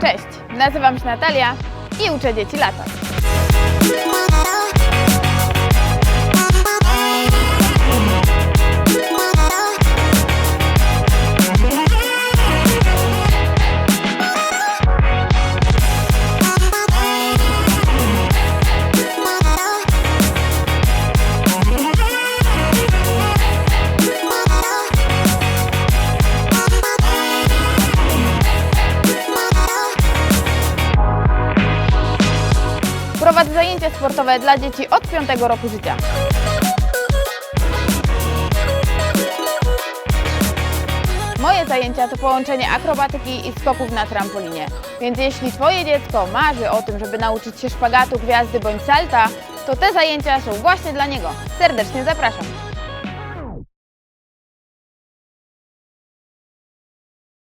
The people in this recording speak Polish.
Cześć, nazywam się Natalia i uczę dzieci latać. Prowadzę zajęcia sportowe dla dzieci od 5 roku życia. Moje zajęcia to połączenie akrobatyki i skoków na trampolinie. Więc jeśli Twoje dziecko marzy o tym, żeby nauczyć się szpagatu, gwiazdy bądź salta, to te zajęcia są właśnie dla niego. Serdecznie zapraszam.